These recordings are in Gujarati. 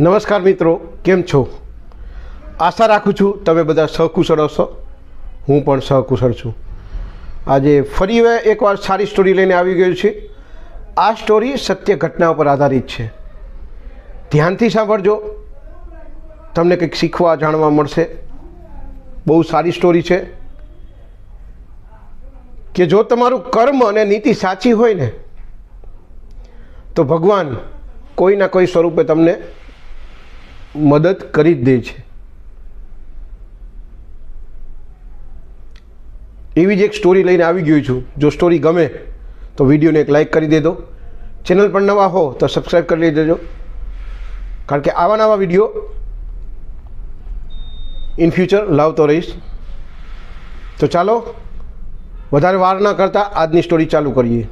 નમસ્કાર મિત્રો, કેમ છો? આશા રાખું છું તમે બધા સહકુશળ હશો. હું પણ સહકુશળ છું. આજે ફરી એકવાર સારી સ્ટોરી લઈને આવી ગયું છે. આ સ્ટોરી સત્ય ઘટના ઉપર આધારિત છે. ધ્યાનથી સાંભળજો. તમને કંઈક શીખવા, જાણવા મળશે. બહુ સારી સ્ટોરી છે. કે જો તમારું કર્મ અને નીતિ સાચી હોય ને, તો ભગવાન કોઈના કોઈ સ્વરૂપે તમને મદદ કરી જ દે છે. એવી જ એક સ્ટોરી લઈને આવી ગયો છું. જો સ્ટોરી ગમે તો વિડીયોને એક લાઈક કરી દેજો. ચેનલ પર નવા હો તો સબસ્ક્રાઈબ કરી દેજો કારણ કે આવા નવા વીડિયો ઇન ફ્યુચર લાવતો રહીશ. તો ચાલો, વધારે વાર ન કરતાં આજની સ્ટોરી ચાલુ કરીએ.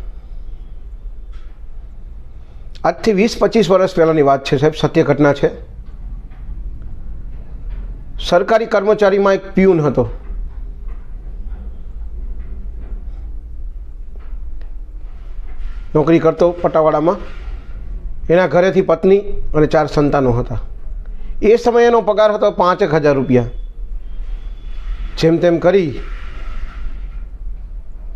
આજથી વીસ પચીસ વર્ષ પહેલાંની વાત છે સાહેબ. સત્ય ઘટના છે. સરકારી કર્મચારીમાં એક પ્યુન હતો. નોકરી કરતો પટાવાડામાં એના ઘરેથી પત્ની અને ચાર સંતાનો હતા. એ સમયે એનો પગાર હતો પાંચેક હજાર રૂપિયા. જેમ તેમ કરી,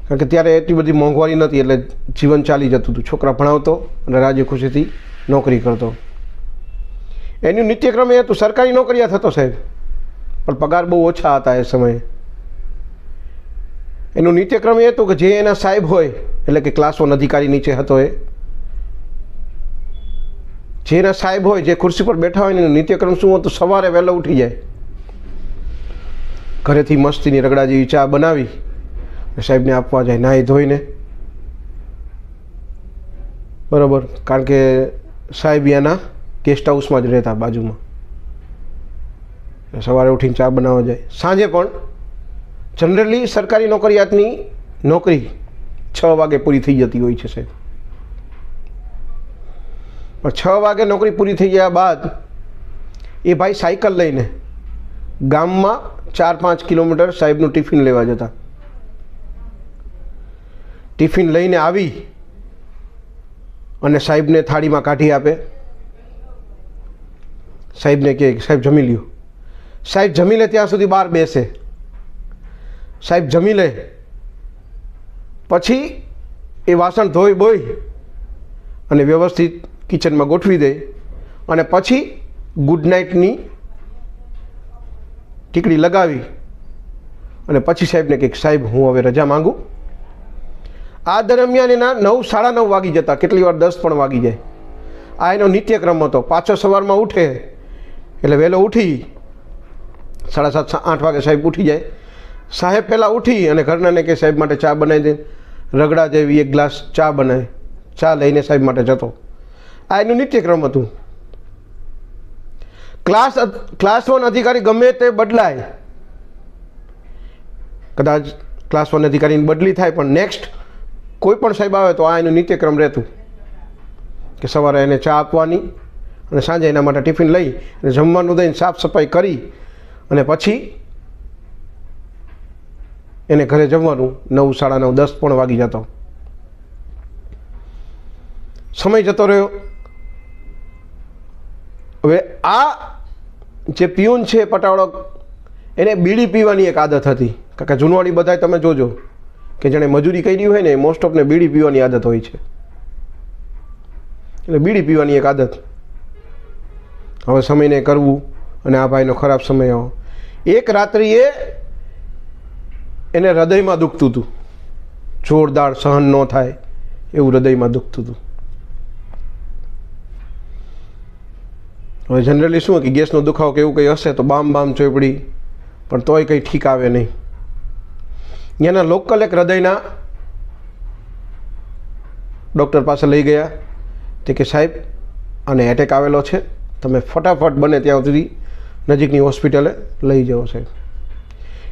કારણ કે ત્યારે એટલી બધી મોંઘવારી નહોતી, એટલે જીવન ચાલી જતું હતું. છોકરા ભણાવતો અને રાજી ખુશીથી નોકરી કરતો. એનું નિત્યક્રમ એ હતું, સરકારી નોકરીયા થતો સાહેબ. પણ પગાર બહુ ઓછા હતા એ સમયે. એનું નિત્યક્રમ એ હતું કે જે એના સાહેબ હોય, એટલે કે ક્લાસ વન અધિકારી નીચે હતો એ. જે એના સાહેબ હોય, જે ખુરશી પર બેઠા હોય એનું નિત્યક્રમ શું હતું? સવારે વહેલો ઉઠી જાય. ઘરેથી મસ્તીની રગડા જેવી ચા બનાવી સાહેબને આપવા જાય, નાહી ધોઈને. બરાબર. કારણ કે સાહેબ એના ગેસ્ટ હાઉસમાં જ રહેતા બાજુમાં. સવારે ઉઠીને ચા બનાવવા જાય. સાંજે પણ જનરલી સરકારી નોકરિયાતની નોકરી છ વાગે પૂરી થઈ જતી હોય છે સાહેબ. પણ છ વાગે નોકરી પૂરી થઈ ગયા બાદ એ ભાઈ સાયકલ લઈને ગામમાં ચાર પાંચ કિલોમીટર સાહેબનું ટિફિન લેવા જતા. ટિફિન લઈને આવી અને સાહેબને થાળીમાં કાઢી આપે. સાહેબને કહે સાહેબ જમી લ્યો. સાહેબ જમી લે ત્યાં સુધી બહાર બેસે. સાહેબ જમી લે. પછી એ વાસણ ધોઈ બોઈ અને વ્યવસ્થિત કિચનમાં ગોઠવી દે અને પછી ગુડ નાઇટની ટીકડી લગાવી અને પછી સાહેબને કંઈક સાહેબ હું હવે રજા માંગુ. આ દરમિયાન એના નવ, સાડા નવ વાગી જતા. કેટલી વાર દસ પણ વાગી જાય. આ એનો નિત્યક્રમ હતો. પાછો સવારમાં ઉઠે. એટલે વહેલો ઉઠી સાડા સાત આઠ વાગે સાહેબ ઉઠી જાય. સાહેબ પહેલાં ઉઠી અને ઘરનાને કે સાહેબ માટે ચા બનાવી દે. રગડા જેવી એક ગ્લાસ ચા બનાવે. ચા લઈને સાહેબ માટે જતો. આ એનું નિત્યક્રમ હતું. ક્લાસ ક્લાસ વન અધિકારી ગમે તે બદલાય. કદાચ ક્લાસ વન અધિકારીની બદલી થાય, પણ નેક્સ્ટ કોઈ પણ સાહેબ આવે તો આ એનું નિત્યક્રમ રહેતું. કે સવારે એને ચા આપવાની અને સાંજે એના માટે ટિફિન લઈ અને જમવાનું દઈને સાફ સફાઈ કરી અને પછી એને ઘરે જમવાનું, નવ, સાડા નવ, દસ પણ વાગી જતો. સમય જતો રહ્યો. હવે આ જે પિયુન છે પટાવડો એને બીડી પીવાની એક આદત હતી. કારણ કે જૂનવાડી બધાય તમે જોજો કે જેણે મજૂરી કરી હોય ને મોસ્ટ ઓફને બીડી પીવાની આદત હોય છે. એટલે બીડી પીવાની એક આદત. હવે સમયને કરવું અને આ ભાઈનો ખરાબ સમય આવો. એક રાત્રિએ એને હૃદયમાં દુખતું હતું. જોરદાર સહન ન થાય એવું હૃદયમાં દુખતું હતું. હવે જનરલી શું કે ગેસનો દુખાવો કે એવું કંઈ હશે તો બામ બામ ચોપડી, પણ તોય કંઈ ઠીક આવે નહીં. ત્યાંના લોકલ એક હૃદયના ડૉક્ટર પાસે લઈ ગયા. તે કે સાહેબ, આને એટેક આવેલો છે. તમે ફટાફટ બને ત્યાં સુધી નજીકની હોસ્પિટલે લઈ જાઓ સાહેબ.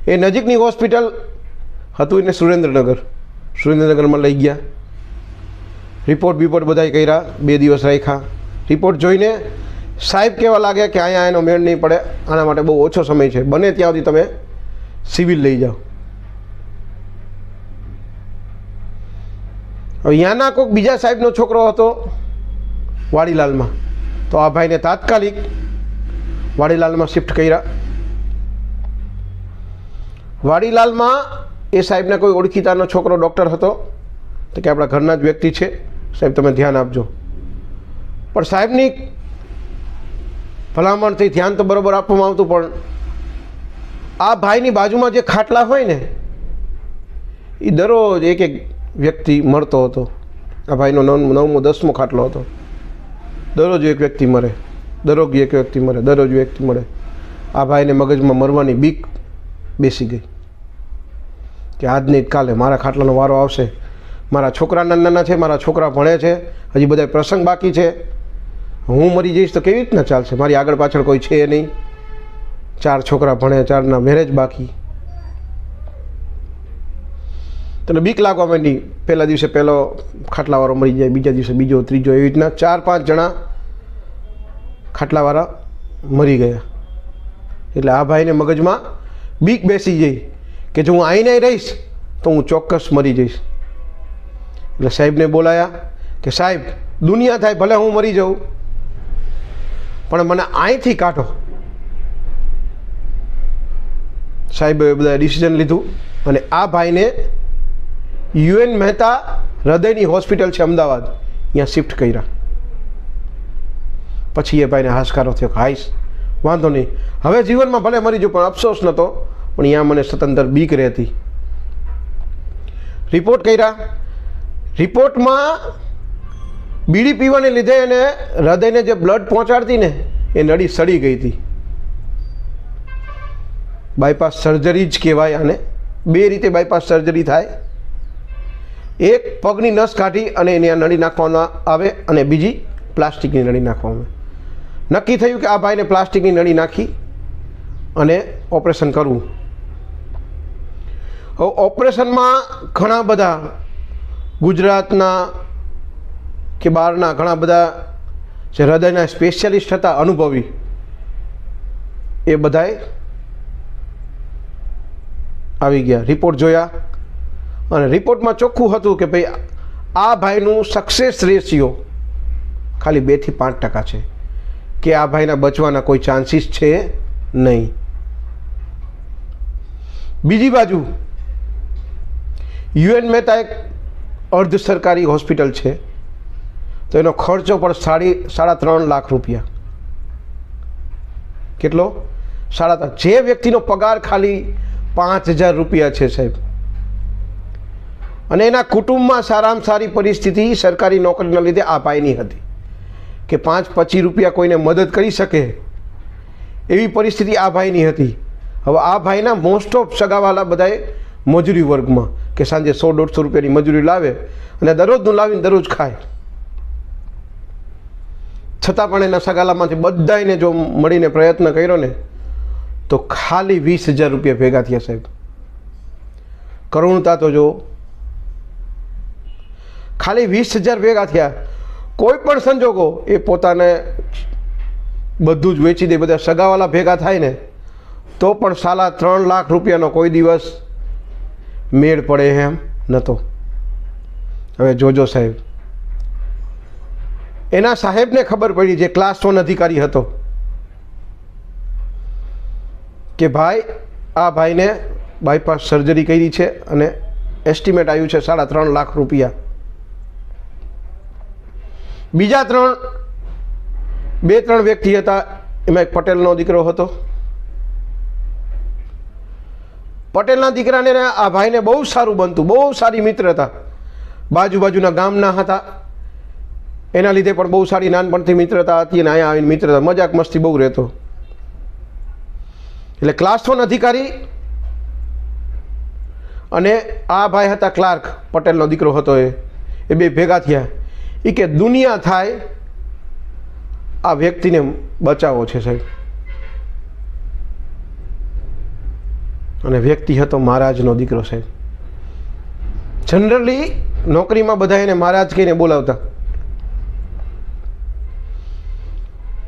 એ નજીકની હોસ્પિટલ હતું એને સુરેન્દ્રનગર. સુરેન્દ્રનગરમાં લઈ ગયા. રિપોર્ટ બિપોર્ટ બધાય કર્યા, બે દિવસ રાખ્યા. રિપોર્ટ જોઈને સાહેબ કહેવા લાગ્યા કે અહીંયા એનો મેળ નહીં પડે, આના માટે બહુ ઓછો સમય છે. બને ત્યાં સુધી તમે સિવિલ લઈ જાઓ. હવે યાના કોઈક બીજા સાહેબનો છોકરો હતો, વાડીલાલમાં. તો આ ભાઈને તાત્કાલિક વાડીલાલમાં શિફ્ટ કર્યા. વાડીલાલમાં એ સાહેબને કોઈ ઓળખીતાનો છોકરો ડૉક્ટર હતો, તો કે આપણા ઘરના જ વ્યક્તિ છે. સાહેબ, તમે ધ્યાન આપજો. પણ સાહેબની ભલામણથી ધ્યાન તો બરાબર આપવામાં આવતું, પણ આ ભાઈની બાજુમાં જે ખાટલા હોય ને એ દરરોજ એક એક વ્યક્તિ મળતો હતો. આ ભાઈનો નવ, નવમો, દસમો ખાટલો હતો. દરરોજ એક વ્યક્તિ મરે. દરરોજ એક વ્યક્તિ મરે, દરરોજ વ્યક્તિ મળે આ ભાઈને મગજમાં મરવાની બીક બેસી ગઈ. કે આજ નહીં કાલે મારા ખાટલાનો વારો આવશે. મારા છોકરા નાના નાના છે, મારા છોકરા ભણે છે, હજી બધા પ્રસંગ બાકી છે. હું મરી જઈશ તો કેવી રીતના ચાલશે? મારી આગળ પાછળ કોઈ છે નહીં. ચાર છોકરા ભણે, ચારના મેરેજ બાકી. તને બીક લાગવા માંડી? પહેલા દિવસે પહેલો ખાટલાવાળો મરી જાય, બીજા દિવસે બીજો, ત્રીજો, એવી રીતના ચાર પાંચ જણા ખાટલાવાળા મરી ગયા. એટલે આ ભાઈને મગજમાં બીક બેસી જઈ કે જો હું આઈને રહીશ, તો હું ચોક્કસ મરી જઈશ. એટલે સાહેબને બોલાયા કે સાહેબ, દુનિયા થાય ભલે હું મરી જાઉં, પણ મને અહીંથી કાઢો. સાહેબે બધા ડિસિઝન લીધું અને આ ભાઈને યુએન મહેતા હૃદયની હોસ્પિટલ છે અમદાવાદ ત્યાં શિફ્ટ કર્યા. પછી એ ભાઈને હાશકારો થયો કે હાઈશ, વાંધો નહીં. હવે જીવનમાં ભલે મરી જો પણ અફસોસ નહોતો. પણ અહીંયા મને સ્વતંત્ર બીક રહેતી. રિપોર્ટ કર્યા. રિપોર્ટમાં બીડી પીવાને લીધે એને હૃદયને જે બ્લડ પહોંચાડતી ને, એ નળી સડી ગઈ હતી. બાયપાસ સર્જરી જ કહેવાય આને. બે રીતે બાયપાસ સર્જરી થાય. એક પગની નસ કાઢી અને એને આ નળી નાખવામાં આવે અને બીજી પ્લાસ્ટિકની નળી નાખવામાં. આવે નક્કી થયું કે આ ભાઈને પ્લાસ્ટિકની નળી નાખી અને ઓપરેશન કરવું. હવે ઓપરેશનમાં ઘણા બધા ગુજરાતના કે બહારના ઘણા બધા જે હૃદયના સ્પેશિયાલિસ્ટ હતા, અનુભવી, એ બધાએ આવી ગયા. રિપોર્ટ જોયા અને રિપોર્ટમાં ચોખ્ખું હતું કે ભાઈ, આ ભાઈનું સક્સેસ રેશિયો ખાલી બેથી પાંચ ટકા છે. કે આ ભાઈના બચવાના કોઈ ચાન્સીસ છે નહીં. બીજી બાજુ, યુએન મહેતા એક અર્ધ સરકારી હોસ્પિટલ છે. તો એનો ખર્ચો પણ સાડી, સાડા ત્રણ લાખ રૂપિયા. કેટલો? સાડા જે વ્યક્તિનો પગાર ખાલી પાંચ હજાર રૂપિયા છે સાહેબ. અને એના કુટુંબમાં સારામાં સારી પરિસ્થિતિ સરકારી નોકરીના લીધે આ ભાઈની હતી. કે પાંચ પચીસ રૂપિયા કોઈને મદદ કરી શકે? એવી પરિસ્થિતિ આ ભાઈની હતી. હવે આ ભાઈના મોસ્ટ ઓફ સગાવાલા બધાએ મજૂરી વર્ગમાં, કે સાંજે સો દોઢસો રૂપિયાની મજૂરી લાવે અને દરરોજનું લાવીને દરરોજ ખાય. છતાં પણ એના સગાલામાંથી બધાને જો મળીને પ્રયત્ન કર્યો ને, તો ખાલી વીસ હજાર રૂપિયા ભેગા થયા સાહેબ. કરુણતા તો જો ખાલી વીસ હજાર ભેગા થયા કોઈ પણ સંજોગો એ પોતાને બધું જ વેચી દે, બધા સગાવાલા ભેગા થાય ને, તો પણ સાલા ત્રણ લાખ રૂપિયાનો કોઈ દિવસ મેળ પડે એમ નહોતો હવે જોજો સાહેબ. એના સાહેબને ખબર પડી જે ક્લાસ વન અધિકારી હતો, કે ભાઈ, આ ભાઈને બાયપાસ સર્જરી કરી છે અને એસ્ટિમેટ આવ્યું છે સાડા ત્રણ લાખ રૂપિયા. બીજા ત્રણ, બે ત્રણ વ્યક્તિ હતા. એમાં એક પટેલનો દીકરો હતો. પટેલના દીકરાને આ ભાઈને બહુ સારું બનતું, બહુ સારી મિત્રતા બાજુ બાજુના ગામના હતા. એના લીધે પણ બહુ સારી નાનપણથી મિત્રતા હતી અને અહીંયા આવીને મિત્રતા, મજાક મસ્તી બહુ રહેતો. એટલે ક્લાસ વન અધિકારી અને આ ભાઈ હતા ક્લાર્ક, પટેલનો દીકરો હતો એ. એ બે ભેગા થયા. એ કે દુનિયા થાય, આ વ્યક્તિને બચાવો છે સાહેબ. અને વ્યક્તિ હતો મહારાજનો દીકરો સાહેબ. જનરલી નોકરીમાં બધા એને મહારાજ કહીને બોલાવતા.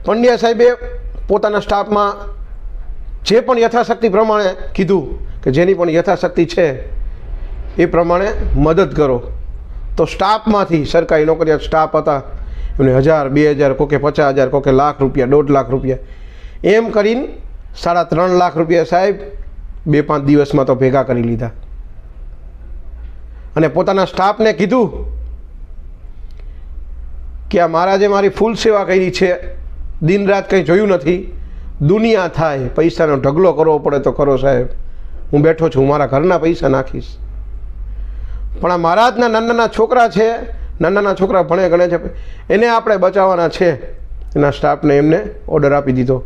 પંડ્યા સાહેબે પોતાના સ્ટાફમાં જે પણ યથાશક્તિ પ્રમાણે કીધું કે જેની પણ યથાશક્તિ છે, એ પ્રમાણે મદદ કરો. તો સ્ટાફમાંથી સરકારી નોકરિયાત સ્ટાફ હતા. એમને હજાર, બે હજાર, કોકે પચાસ હજાર, કોકે લાખ રૂપિયા, દોઢ લાખ રૂપિયા. એમ કરીને સાડા ત્રણ લાખ રૂપિયા સાહેબ બે પાંચ દિવસમાં તો ભેગા કરી લીધા. અને પોતાના સ્ટાફને કીધું કે આ મહારાજે મારી ફૂલ સેવા કરી છે, દિન રાત કંઈ જોયું નથી. દુનિયા થાય, પૈસાનો ઢગલો કરવો પડે તો કરો સાહેબ. હું બેઠો છું મારા ઘરના પૈસા નાખીશ. પણ આ મહારાજના નાના નાના છોકરા છે. નાના નાના છોકરા ભણે ગણે છે. એને આપણે બચાવવાના છે. એના સ્ટાફને એમને ઓર્ડર આપી દીધો.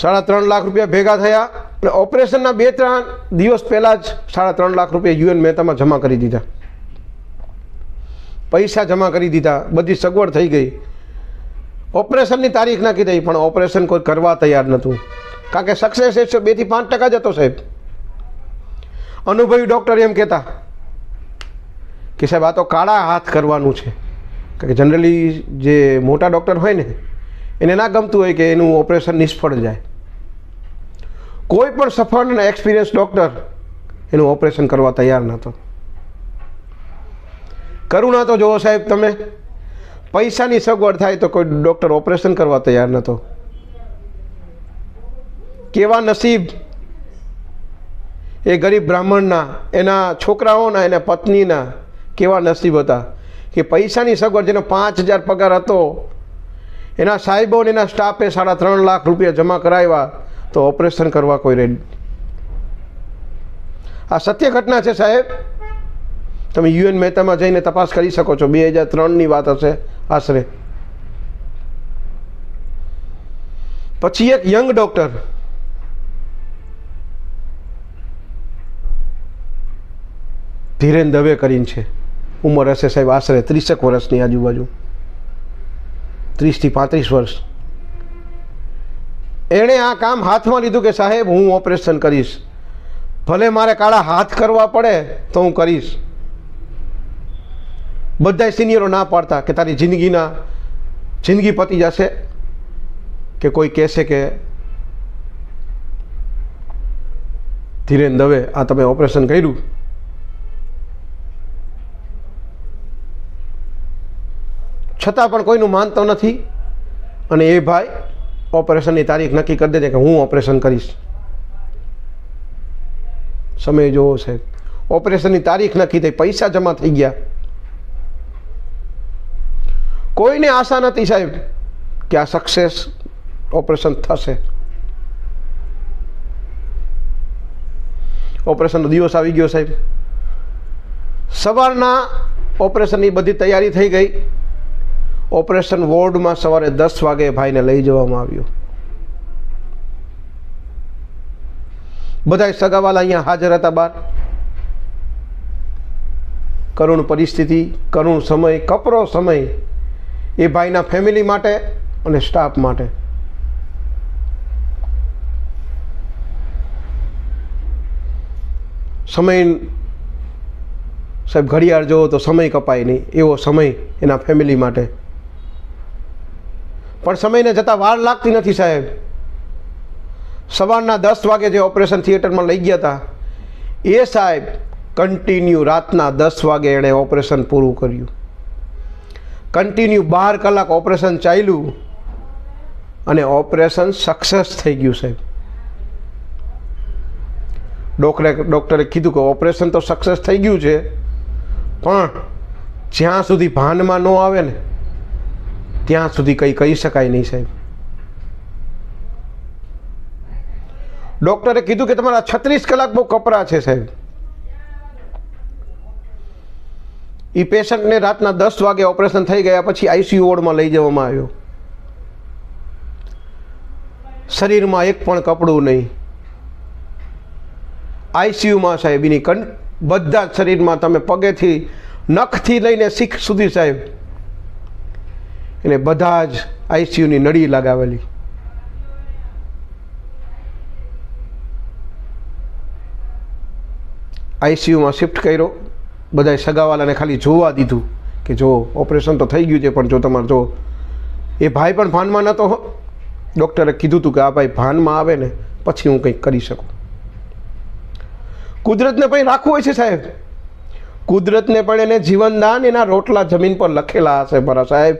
સાડા ત્રણ લાખ રૂપિયા ભેગા થયા. અને ઓપરેશનના બે ત્રણ દિવસ પહેલાં જ સાડા ત્રણ લાખ રૂપિયા યુએન મહેતામાં જમા કરી દીધા. પૈસા જમા કરી દીધા. બધી સગવડ થઈ ગઈ. ઓપરેશનની તારીખ નાખી દઈ, પણ ઓપરેશન કોઈ કરવા તૈયાર નહોતું. કારણ કે સક્સેસ રેશિયો બેથી પાંચ ટકા જ હતો સાહેબ. અનુભવી ડૉક્ટર એમ કહેતા કે સાહેબ, આ તો કાળા હાથ કરવાનું છે. કારણ કે જનરલી જે મોટા ડૉક્ટર હોય ને, એને ના ગમતું હોય કે એનું ઓપરેશન નિષ્ફળ જાય. કોઈ પણ સફળ અને એક્સપિરિયન્સ ડૉક્ટર એનું ઓપરેશન કરવા તૈયાર નહોતો. કરુણા તો જુઓ સાહેબ તમે, પૈસાની સગવડ થાય તો કોઈ ડૉક્ટર ઓપરેશન કરવા તૈયાર નહોતો. કેવા નસીબ એ ગરીબ બ્રાહ્મણના, એના છોકરાઓના, એના પત્નીના કેવા નસીબ હતા કે પૈસાની સગવડ જેનો પાંચ હજાર પગાર હતો. એના સાહેબો અને એના સ્ટાફે સાડા ત્રણ લાખ રૂપિયા જમા કરાવ્યા તો ઓપરેશન કરવા કોઈ રેડ આ સત્ય ઘટના છે સાહેબ. તમે યુએન મહેતામાં જઈને તપાસ કરી શકો છો. બે હજાર ત્રણની વાત હશે આશરે. પછી એક યંગ ડૉક્ટર ધીરેન દવે કરીને છે. ઉંમર હશે સાહેબ આશરે ત્રીસેક વર્ષની આજુબાજુ. ત્રીસથી પાંત્રીસ વર્ષ. એણે આ કામ હાથમાં લીધું કે સાહેબ હું ઓપરેશન કરીશ. ભલે મારે કાળા હાથ કરવા પડે તો હું કરીશ. બધા સિનિયરો ના પાડતા કે તારી જિંદગીના, જિંદગી પતી જશે કે કોઈ કહેશે કે ધીરેન દવે આ તમે ઓપરેશન કર્યું. છતાં પણ કોઈનું માનતો નથી. અને એ ભાઈ ઓપરેશનની તારીખ નક્કી કરી દેજે કે હું ઓપરેશન કરીશ. સમય જોવો સાહેબ. ઓપરેશનની તારીખ નક્કી થઈ, પૈસા જમા થઈ ગયા. કોઈને આશા નથી સાહેબ કે આ સક્સેસ ઓપરેશન થશે. ઓપરેશનનો દિવસ આવી ગયો સાહેબ. સવારના ઓપરેશનની બધી તૈયારી થઈ ગઈ. ઓપરેશન વોર્ડમાં સવારે દસ વાગે ભાઈને લઈ જવામાં આવ્યો. બધા સગાવાલા અહીંયા હાજર હતા બાર. કરુણ પરિસ્થિતિ, કરુણ સમય, કપરો સમય એ ભાઈના ફેમિલી માટે અને સ્ટાફ માટે. સમય સાહેબ ઘડિયાળ જોવો તો સમય કપાય નહીં, એવો સમય એના ફેમિલી માટે. પણ સમયને જતાં વાર લાગતી નથી સાહેબ. સવારના દસ વાગે જે ઓપરેશન થિયેટરમાં લઈ ગયા હતા, એ સાહેબ કન્ટિન્યુ રાતના દસ વાગે એણે ઓપરેશન પૂરું કર્યું. કન્ટિન્યુ બાર કલાક ઓપરેશન ચાલ્યું અને ઓપરેશન સક્સેસ થઈ ગયું સાહેબ. ડોક્ટરે, ડૉક્ટરે કીધું કે ઓપરેશન તો સક્સેસ થઈ ગયું છે, પણ જ્યાં સુધી ભાનમાં ન આવે ને ત્યાં સુધી કંઈ કહી શકાય નહીં, સાહેબ. ડૉક્ટરે કીધું કે તમારા છત્રીસ કલાક બહુ કપરા છે, સાહેબ. એ પેશન્ટને રાતના દસ વાગે ઓપરેશન થઈ ગયા પછી આઈસીયુ વોર્ડમાં લઈ જવામાં આવ્યો. શરીરમાં એક પણ કપડું નહીં. આઈસીયુમાં સાહેબ, એની કન બધા જ શરીરમાં તમે પગેથી નખથી લઈને શીખ સુધી, સાહેબ. એને બધા જ આઈસીયુની નળી લગાવેલી. આઈસીયુમાં શિફ્ટ કર્યો. બધા સગાવાલાને ખાલી જોવા દીધું કે જો ઓપરેશન તો થઈ ગયું છે, પણ જો તમારે જો એ ભાઈ પણ ભાનમાં નહોતો ડૉક્ટરે કીધું હતું કે આ ભાઈ ભાનમાં આવે ને પછી હું કંઈક કરી શકું. કુદરતને પણ રાખવું હોય છે સાહેબ. કુદરતને પણ એને જીવનદાન એના રોટલા જમીન પર લખેલા હશે પરા સાહેબ.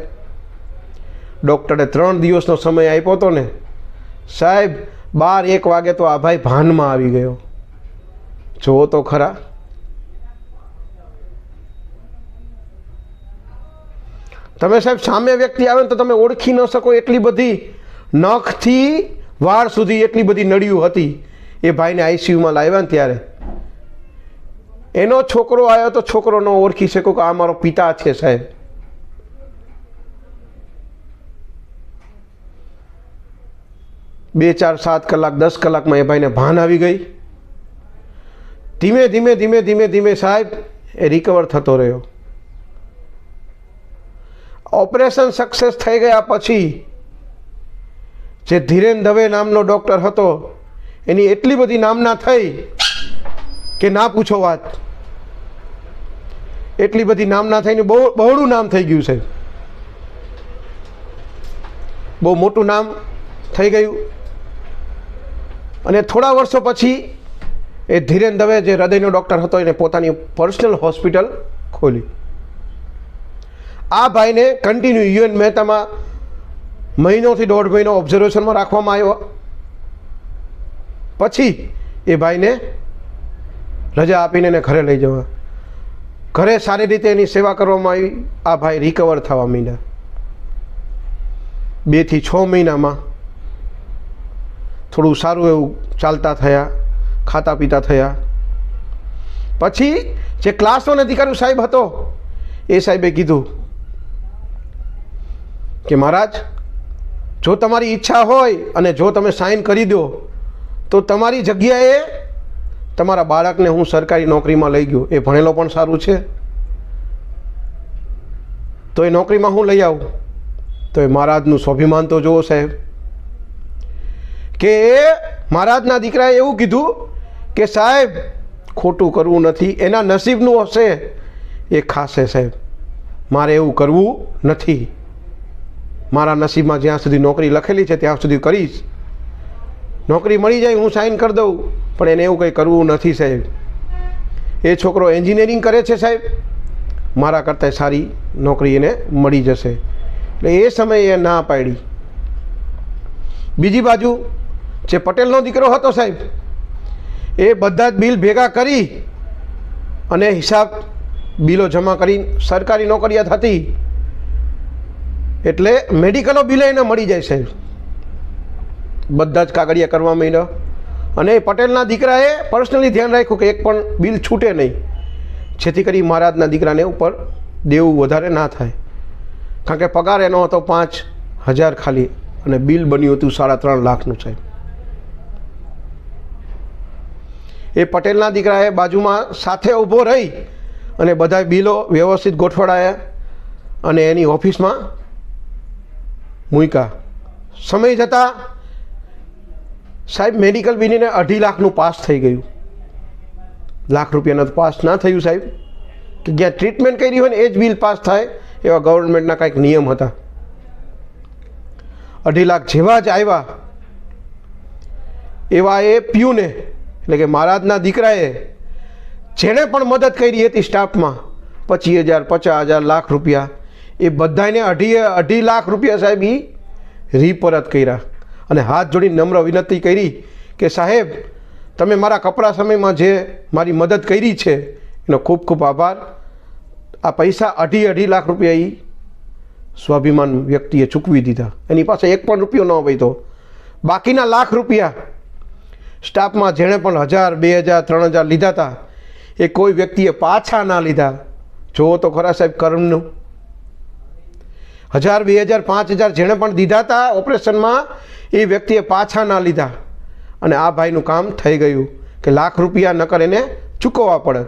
ડૉક્ટરે ત્રણ દિવસનો સમય આપ્યો હતો ને, સાહેબ, બાર એક વાગે તો આ ભાઈ ભાનમાં આવી ગયો. જુઓ તો ખરા. તમે સાહેબ સામે વ્યક્તિ આવે ને તો તમે ઓળખી ન શકો એટલી બધી નખથી વાળ સુધી એટલી બધી નડિયું હતી. એ ભાઈને આઈસીયુમાં લાવ્યા ને ત્યારે. એનો છોકરો આવ્યો તો છોકરો ન ઓળખી શકો કે આ મારો પિતા છે સાહેબ. બે, ચાર, સાત કલાક, દસ કલાકમાં એ ભાઈને ભાન આવી ગઈ. ધીમે ધીમે ધીમે ધીમે ધીમે સાહેબ, એ રિકવર થતો રહ્યો. ઓપરેશન સક્સેસ થઈ ગયા પછી, જે ધીરેન દવે નામનો ડૉક્ટર હતો, એની એટલી બધી નામના થઈ કે ના પૂછો વાત. એટલી બધી નામના થઈને બહુ, બહોળું નામ થઈ ગયું છે. બહુ મોટું નામ થઈ ગયું. અને થોડા વર્ષો પછી એ ધીરેન દવે જે હૃદયનો ડૉક્ટર હતો એને પોતાની પર્સનલ હોસ્પિટલ ખોલી. આ ભાઈને કન્ટિન્યુ યુએન મહેતામાં મહિનોથી દોઢ મહિનો ઓબ્ઝર્વેશનમાં રાખવામાં આવ્યો. પછી એ ભાઈને રજા આપીને એને ઘરે લઈ જવા. ઘરે સારી રીતે એની સેવા કરવામાં આવી. આ ભાઈ રિકવર થવા માંડ્યા. બેથી છ મહિનામાં થોડું સારું એવું ચાલતા થયા, ખાતા પીતા થયા. પછી જે ક્લાસનો અધિકારી સાહેબ હતો, એ સાહેબે કીધું કે મહારાજ, જો તમારી ઈચ્છા હોય અને જો તમે સાઈન કરી દો, તો તમારી જગ્યાએ તમારા બાળકને હું સરકારી નોકરીમાં લઈ ગયો. એ ભણેલો પણ સારું છે. તો એ નોકરીમાં હું લઈ આવું. તો એ મહારાજનું સ્વાભિમાન તો જુઓ સાહેબ. કે મહારાજના દીકરાએ એવું કીધું કે સાહેબ, ખોટું કરવું નથી, એના નસીબનું હશે. એ ખાશે સાહેબ. મારે એવું કરવું નથી. મારા નસીબમાં જ્યાં સુધી નોકરી લખેલી છે, ત્યાં સુધી કરીશ. નોકરી મળી જાય, હું સાઈન કરી દઉં, પણ એને એવું કંઈ કરવું નથી સાહેબ. એ છોકરો એન્જિનિયરિંગ કરે છે સાહેબ. મારા કરતાં સારી નોકરી એને મળી જશે. એટલે એ સમયે એ ના પાડી. બીજી બાજુ જે પટેલનો દીકરો હતો સાહેબ, એ બધા જ બિલ ભેગા કરી અને હિસાબ બિલો જમા કરી, સરકારી નોકરિયાત હતી. એટલે મેડિકલો બિલે એને મળી જાય સાહેબ. બધા જ કાગળિયા કરવા માંડ્યા. અને પટેલના દીકરાએ પર્સનલી ધ્યાન રાખ્યું કે એક પણ બિલ છૂટે નહીં. જેથી કરી મહારાજના દીકરાને ઉપર દેવું વધારે ના થાય. કારણ કે પગાર એનો હતો પાંચ હજાર ખાલી અને બિલ બન્યું હતું સાડા ત્રણ લાખનું સાહેબ. એ પટેલના દીકરાએ બાજુમાં સાથે ઊભો રહી અને બધા બિલો વ્યવસ્થિત ગોઠવડાયા અને એની ઓફિસમાં મૂક્યા. સમય જતાં સાહેબ મેડિકલ બિલીને અઢી લાખનું પાસ થઈ ગયું. લાખ રૂપિયાનું પાસ ના થયું સાહેબ. કે જ્યાં ટ્રીટમેન્ટ કરી હોય ને એ જ બિલ પાસ થાય એવા ગવર્મેન્ટના કાંઈક નિયમ હતા. અઢી લાખ જેવા જ આવ્યા. એવા એ પ્યુને એટલે કે મહારાજના દીકરાએ જેણે પણ મદદ કરી હતી સ્ટાફમાં, પચીસ હજાર, પચાસ હજાર લાખ રૂપિયા, એ બધાને અઢી અઢી લાખ રૂપિયા સાહેબ એ રીપરત કર્યા. અને હાથ જોડી નમ્ર વિનંતી કરી કે સાહેબ, તમે મારા કપરા સમયમાં જે મારી મદદ કરી છે, એનો ખૂબ ખૂબ આભાર. આ પૈસા અઢી અઢી લાખ રૂપિયા એ સ્વાભિમાન વ્યક્તિએ ચૂકવી દીધા. એની પાસે એક પણ રૂપિયો ન હોય તો બાકીના લાખ રૂપિયા સ્ટાફમાં જેણે પણ હજાર, બે હજાર, ત્રણ હજાર લીધા હતા એ કોઈ વ્યક્તિએ પાછા ના લીધા. જુઓ તો ખરા સાહેબ કર્મનું. હજાર, બે હજાર, પાંચ હજાર જેણે પણ દીધા હતા ઓપરેશનમાં, એ વ્યક્તિએ પાછા ના લીધા. અને આ ભાઈનું કામ થઈ ગયું કે લાખ રૂપિયા નકર એને ચૂકવવા પડે.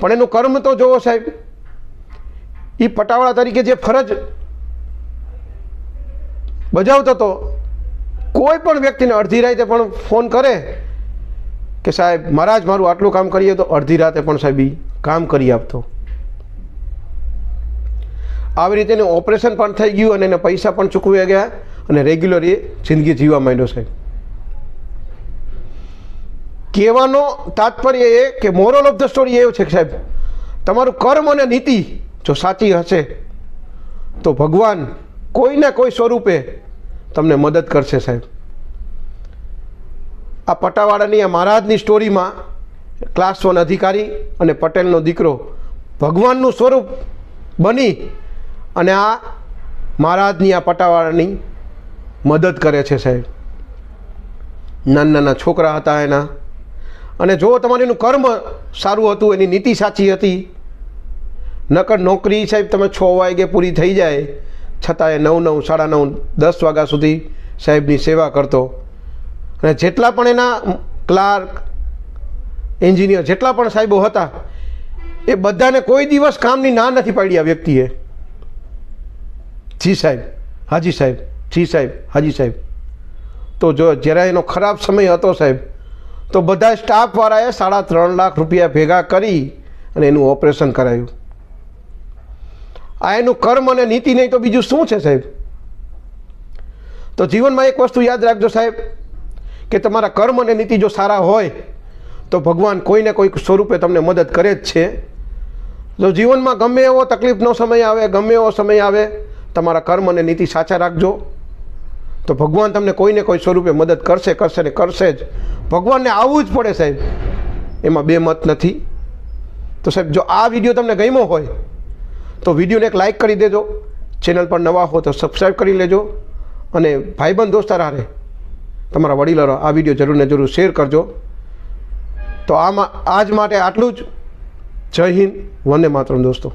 પણ એનું કર્મ તો જુઓ સાહેબ. એ પટાવાળા તરીકે જે ફરજ બજાવતો હતો કોઈ પણ વ્યક્તિને અડધી રાતે પણ ફોન કરે કે સાહેબ મહારાજ મારું આટલું કામ કરીએ તો અડધી રાતે પણ સાહેબ કામ કરી આપતો. આવી રીતે એનું ઓપરેશન પણ થઈ ગયું અને એને પૈસા પણ ચૂકવી ગયા અને રેગ્યુલર એ જિંદગી જીવવા માંડ્યો સાહેબ. કહેવાનો તાત્પર્ય એ કે મોરલ ઓફ ધ સ્ટોરી એવું છે કે સાહેબ, તમારું કર્મ અને નીતિ જો સાચી હશે, તો ભગવાન કોઈને કોઈ સ્વરૂપે તમને મદદ કરશે સાહેબ. આ પટાવાળાની, આ મહારાજની સ્ટોરીમાં ક્લાસ વન અધિકારી અને પટેલનો દીકરો ભગવાનનું સ્વરૂપ બની અને આ મહારાજની આ પટાવાળાની મદદ કરે છે સાહેબ. નાના નાના છોકરા હતા એના. અને જો તમારું એનું કર્મ સારું હતું, એની નીતિ સાચી હતી, નકર નોકરી સાહેબ તમે છ વાગે પૂરી થઈ જાય છતાં એ નવ નવ, સાડા નવ, દસ વાગ્યા સુધી સાહેબની સેવા કરતો. અને જેટલા પણ એના ક્લાર્ક, એન્જિનિયર, જેટલા પણ સાહેબો હતા, એ બધાને કોઈ દિવસ કામની ના નથી પાડી આ વ્યક્તિએ. જી સાહેબ, હાજી સાહેબ, જી સાહેબ, હાજી સાહેબ. તો જો જ્યારે એનો ખરાબ સમય હતો સાહેબ, તો બધા સ્ટાફવાળાએ સાડા ત્રણ લાખ રૂપિયા ભેગા કરી અને એનું ઓપરેશન કરાયું. આ એનું કર્મ અને નીતિ નહીં તો બીજું શું છે સાહેબ? તો જીવનમાં એક વસ્તુ યાદ રાખજો સાહેબ, કે તમારા કર્મ અને નીતિ જો સારા હોય, તો ભગવાન કોઈને કોઈ સ્વરૂપે તમને મદદ કરે જ છે. જો જીવનમાં ગમે એવો તકલીફનો સમય આવે, ગમે એવો સમય આવે, તમારા કર્મ અને નીતિ સાચા રાખજો. તો ભગવાન તમને કોઈને કોઈ સ્વરૂપે મદદ કરશે કરશે ને કરશે જ. ભગવાનને આવવું જ પડે સાહેબ. એમાં બે મત નથી. તો સાહેબ, જો આ વીડિયો તમને ગમ્યો હોય તો વિડીયોને એક લાઇક કરી દેજો. ચેનલ પર નવા હો તો સબસ્ક્રાઈબ કરી લેજો. અને ભાઈબંધ દોસ્તાર હારે, તમારા વડીલો આ વીડિયો જરૂર ને જરૂર શેર કરજો. તો આમાં આજ માટે આટલું જ. જય હિન્દ, વંદે માતરમ દોસ્તો.